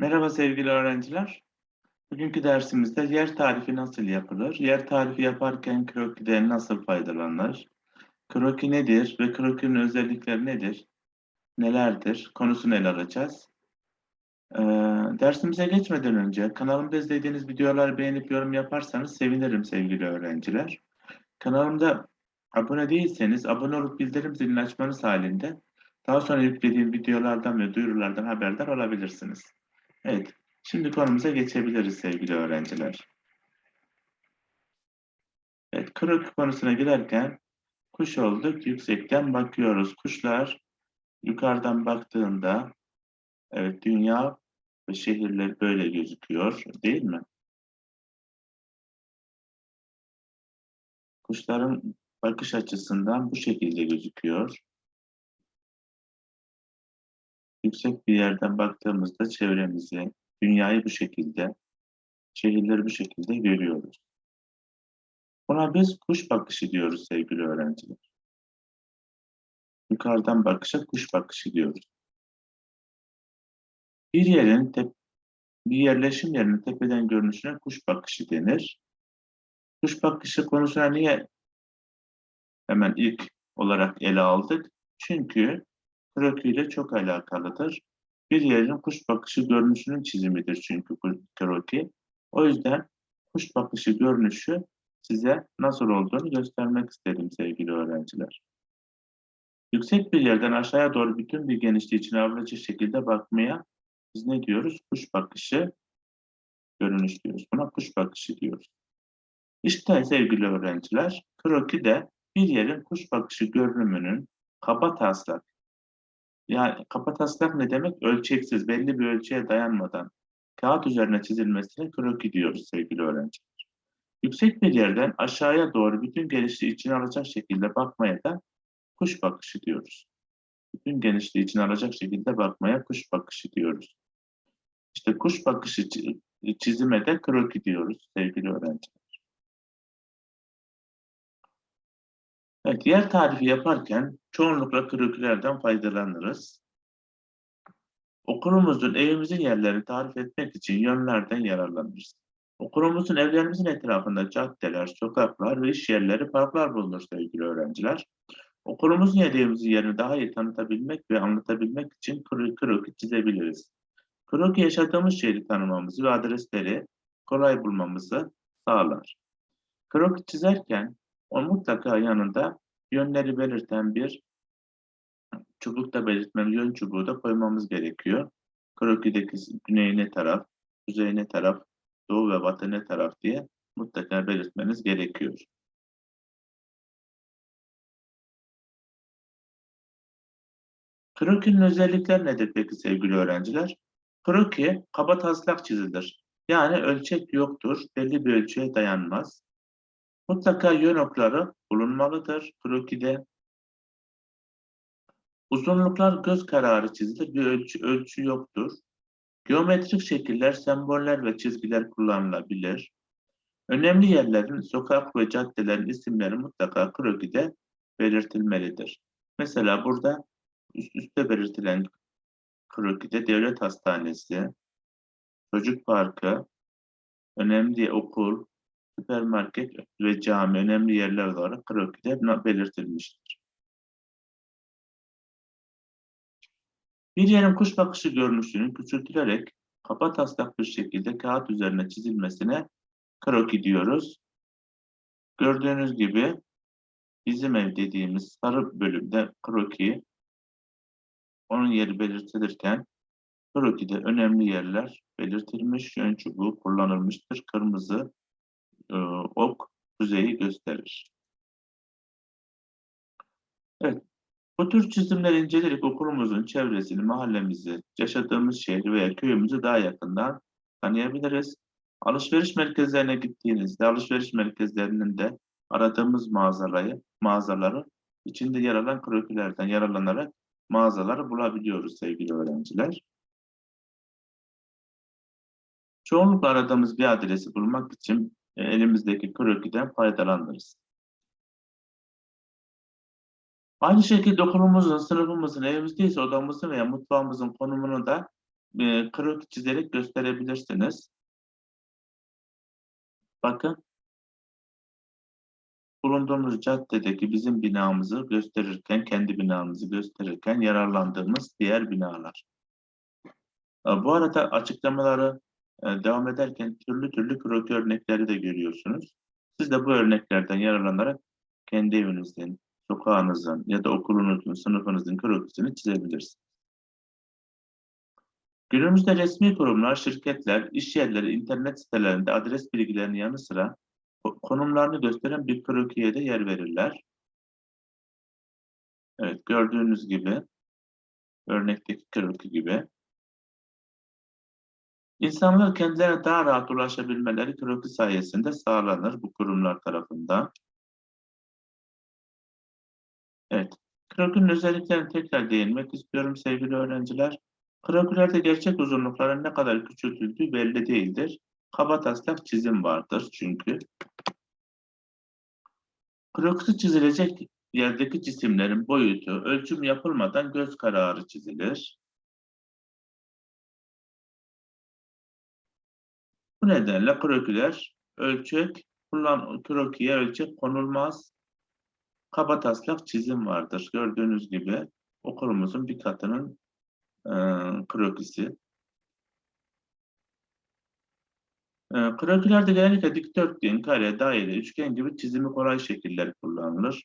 Merhaba sevgili öğrenciler. Bugünkü dersimizde yer tarifi nasıl yapılır? Yer tarifi yaparken krokiden nasıl faydalanılır? Kroki nedir ve krokinin özellikleri nedir? Nelerdir? Konusunu ele alacağız. Ee, dersimize geçmeden önce kanalımda izlediğiniz videoları beğenip yorum yaparsanız sevinirim sevgili öğrenciler. Kanalımda abone değilseniz abone olup bildirim zilini açmanız halinde daha sonra yüklediğim videolardan ve duyurulardan haberdar olabilirsiniz. Evet, şimdi konumuza geçebiliriz sevgili öğrenciler. Evet, kroki konusuna girerken kuş olduk, yüksekten bakıyoruz. Kuşlar yukarıdan baktığında evet dünya ve şehirler böyle gözüküyor, değil mi? Kuşların bakış açısından bu şekilde gözüküyor. Yüksek bir yerden baktığımızda çevremizi, dünyayı bu şekilde, şehirleri bu şekilde görüyoruz. Buna biz kuş bakışı diyoruz sevgili öğrenciler. Yukarıdan bakışa kuş bakışı diyoruz. Bir yerin tep bir yerleşim yerinin tepeden görünüşüne kuş bakışı denir. Kuş bakışı konusuna niye hemen ilk olarak ele aldık? Çünkü kroki ile çok alakalıdır. Bir yerin kuş bakışı görünüşünün çizimidir çünkü kroki. O yüzden kuş bakışı görünüşü size nasıl olduğunu göstermek istedim sevgili öğrenciler. Yüksek bir yerden aşağıya doğru bütün bir genişliği için avracı şekilde bakmaya biz ne diyoruz? Kuş bakışı görünüş diyoruz. Buna kuş bakışı diyoruz. İşte sevgili öğrenciler, kroki de bir yerin kuş bakışı görünümünün kaba taslak yani kapataslak ne demek? Ölçeksiz, belli bir ölçüye dayanmadan kağıt üzerine çizilmesine kroki diyoruz sevgili öğrenciler. Yüksek bir yerden aşağıya doğru bütün genişliği içine alacak şekilde bakmaya da kuş bakışı diyoruz. Bütün genişliği içine alacak şekilde bakmaya kuş bakışı diyoruz. İşte kuş bakışı çizime de kroki diyoruz sevgili öğrenciler. Evet, yer tarifi yaparken çoğunlukla krokilerden faydalanırız. Okulumuzun, evimizin yerlerini tarif etmek için yönlerden yararlanırız. Okulumuzun, evlerimizin etrafında caddeler, sokaklar ve iş yerleri, parklar bulunur sevgili öğrenciler. Okulumuzun yediğimizin yerini daha iyi tanıtabilmek ve anlatabilmek için kroki çizebiliriz. Kroki yaşadığımız şehri tanımamızı ve adresleri kolay bulmamızı sağlar. Kroki çizerken o mutlaka yanında yönleri belirten bir çubukta belirtmemiz, yön çubuğu da koymamız gerekiyor. Krokideki güney ne taraf, kuzey taraf, doğu ve batı ne taraf diye mutlaka belirtmeniz gerekiyor. Krokinin özellikleri nedir peki sevgili öğrenciler? Kroki kaba taslak çizilir. Yani ölçek yoktur, belli bir ölçüye dayanmaz. Mutlaka yön okları bulunmalıdır krokide. Uzunluklar göz kararı çizilir, bir ölçü, ölçü yoktur. Geometrik şekiller, semboller ve çizgiler kullanılabilir. Önemli yerlerin, sokak ve caddelerin isimleri mutlaka krokide belirtilmelidir. Mesela burada üst üste belirtilen krokide devlet hastanesi, çocuk parkı, önemli okul, süpermarket ve cami önemli yerler olarak krokide belirtilmiştir. Bir yerin kuş bakışı görünüşünün küçültülerek kaba taslak bir şekilde kağıt üzerine çizilmesine kroki diyoruz. Gördüğünüz gibi bizim ev dediğimiz sarı bölümde kroki onun yeri belirtilirken krokide önemli yerler belirtilmiş, yön çubuğu kullanılmıştır. Kırmızı e, ok kuzeyi gösterir. Evet, bu tür çizimler inceleyerek okulumuzun çevresini, mahallemizi, yaşadığımız şehri veya köyümüzü daha yakından tanıyabiliriz. Alışveriş merkezlerine gittiğinizde, alışveriş merkezlerinin de aradığımız mağazaları, mağazaları içinde yer alan krokilerden yararlanarak mağazaları bulabiliyoruz sevgili öğrenciler. Çoğunlukla aradığımız bir adresi bulmak için elimizdeki krokiden faydalanırız. Aynı şekilde okulumuzun, sınıfımızın, evimizdeyse odamızın veya mutfağımızın konumunu da e, kroki çizerek gösterebilirsiniz. Bakın. Bulunduğumuz caddedeki bizim binamızı gösterirken, kendi binamızı gösterirken yararlandığımız diğer binalar. E, Bu arada açıklamaları e, devam ederken türlü türlü kroki örnekleri de görüyorsunuz. Siz de bu örneklerden yararlanarak kendi evinizin, sokağınızın ya da okulunuzun, sınıfınızın krokisini çizebilirsiniz. Günümüzde resmi kurumlar, şirketler, iş yerleri, internet sitelerinde adres bilgilerinin yanı sıra ko- konumlarını gösteren bir krokiye de yer verirler. Evet, gördüğünüz gibi, örnekteki kroki gibi. İnsanlar kendilerine daha rahat ulaşabilmeleri kroki sayesinde sağlanır bu kurumlar tarafından. Evet, krokinin özelliklerine tekrar değinmek istiyorum sevgili öğrenciler. Krokilerde gerçek uzunlukların ne kadar küçültüldüğü belli değildir. Kabataslak çizim vardır çünkü. Krokisi çizilecek yerdeki cisimlerin boyutu ölçüm yapılmadan göz kararı çizilir. Bu nedenle krokiler ölçek, kullan krokiye ölçek konulmaz. Kabataslak çizim vardır. Gördüğünüz gibi okulumuzun bir katının e, krokisi. E, krokilerde genellikle dikdörtgen, kare, daire, üçgen gibi çizimi kolay şekiller kullanılır.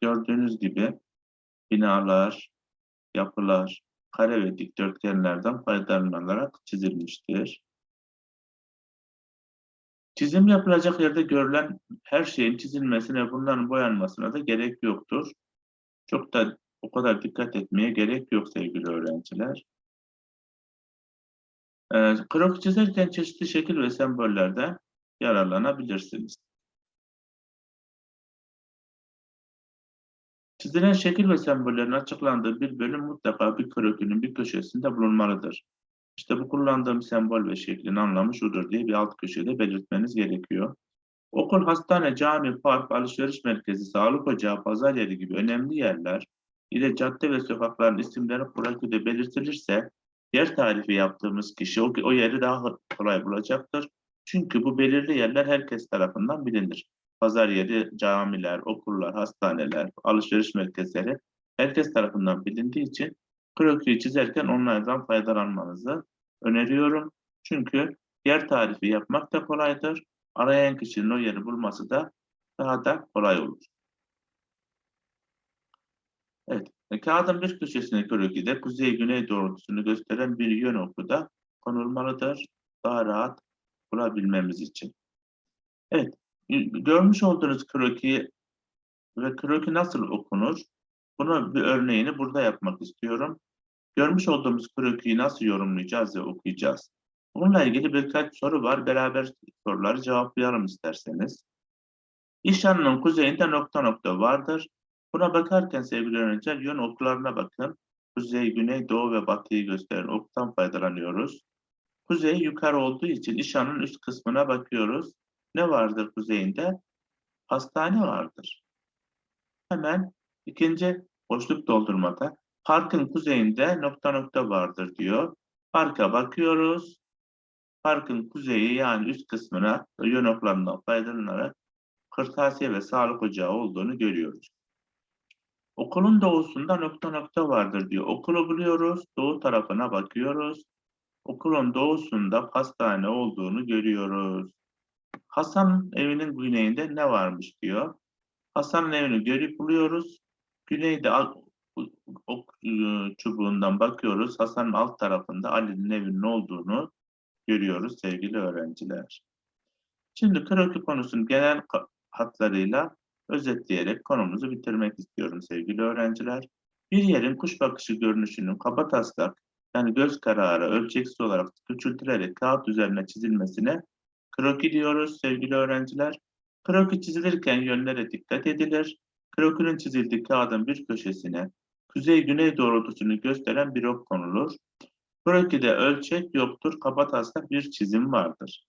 Gördüğünüz gibi binalar, yapılar, kare ve dikdörtgenlerden faydalanılarak çizilmiştir. Çizim yapılacak yerde görülen her şeyin çizilmesine, bunların boyanmasına da gerek yoktur. Çok da o kadar dikkat etmeye gerek yok sevgili öğrenciler. Ee, kroki çizerken çeşitli şekil ve sembollerden yararlanabilirsiniz. Çizilen şekil ve sembollerin açıklandığı bir bölüm mutlaka bir krokinin bir köşesinde bulunmalıdır. İşte bu kullandığım sembol ve şeklin anlamı şudur diye bir alt köşede belirtmeniz gerekiyor. Okul, hastane, cami, park, alışveriş merkezi, sağlık ocağı, pazar yeri gibi önemli yerler ile cadde ve sokakların isimleri kronikide belirtilirse yer tarifi yaptığımız kişi o, o yeri daha kolay bulacaktır. Çünkü bu belirli yerler herkes tarafından bilinir. Pazar yeri, camiler, okullar, hastaneler, alışveriş merkezleri herkes tarafından bilindiği için krokiyi çizerken onlardan faydalanmanızı öneriyorum. Çünkü yer tarifi yapmak da kolaydır. Arayan kişinin o yeri bulması da daha da kolay olur. Evet, e, kağıdın bir köşesine krokide kuzey-güney doğrultusunu gösteren bir yön oku da konulmalıdır. Daha rahat bulabilmemiz için. Evet, görmüş olduğunuz kroki ve kroki nasıl okunur? Bunu bir örneğini burada yapmak istiyorum. Görmüş olduğumuz krokiyi nasıl yorumlayacağız ve okuyacağız? Bununla ilgili birkaç soru var. Beraber soruları cevaplayalım isterseniz. İşanın kuzeyinde nokta nokta vardır. Buna bakarken sevgili öğrenciler yön oklarına bakın. Kuzey, güney, doğu ve batıyı gösteren oktan faydalanıyoruz. Kuzey yukarı olduğu için işanın üst kısmına bakıyoruz. Ne vardır kuzeyinde? Hastane vardır. Hemen ikinci boşluk doldurmada parkın kuzeyinde nokta nokta vardır diyor. Parka bakıyoruz. Parkın kuzeyi yani üst kısmına yön oklarından faydalanarak kırtasiye ve sağlık ocağı olduğunu görüyoruz. Okulun doğusunda nokta nokta vardır diyor. Okulu buluyoruz. Doğu tarafına bakıyoruz. Okulun doğusunda hastane olduğunu görüyoruz. Hasan evinin güneyinde ne varmış diyor. Hasan'ın evini görüp buluyoruz. Güneyde ok çubuğundan bakıyoruz. Hasan'ın alt tarafında Ali'nin evinin olduğunu görüyoruz sevgili öğrenciler. Şimdi kroki konusunun genel hatlarıyla özetleyerek konumuzu bitirmek istiyorum sevgili öğrenciler. Bir yerin kuş bakışı görünüşünün kaba taslak yani göz kararı ölçeksiz olarak küçültülerek kağıt üzerine çizilmesine kroki diyoruz sevgili öğrenciler. Kroki çizilirken yönlere dikkat edilir. Krokinin çizildiği kağıdın bir köşesine kuzey-güney doğrultusunu gösteren bir ok konulur. Krokide ölçek yoktur, kaba taslak bir çizim vardır.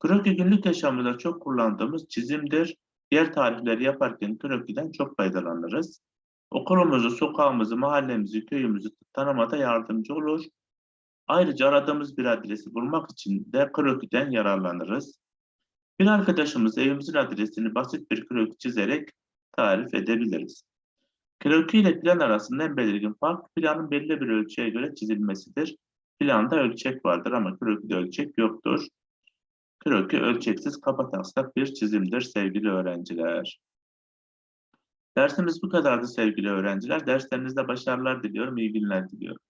Kroki günlük yaşamında çok kullandığımız çizimdir. Diğer tarifleri yaparken krokiden çok faydalanırız. Okulumuzu, sokağımızı, mahallemizi, köyümüzü tanımada yardımcı olur. Ayrıca aradığımız bir adresi bulmak için de krokiden yararlanırız. Bir arkadaşımız evimizin adresini basit bir kroki çizerek tarif edebiliriz. Kroki ile plan arasında en belirgin fark planın belli bir ölçüye göre çizilmesidir. Planda ölçek vardır ama krokide ölçek yoktur. Kroki ölçeksiz kapataslak bir çizimdir sevgili öğrenciler. Dersimiz bu kadardı sevgili öğrenciler. Derslerinizde başarılar diliyorum, iyi günler diliyorum.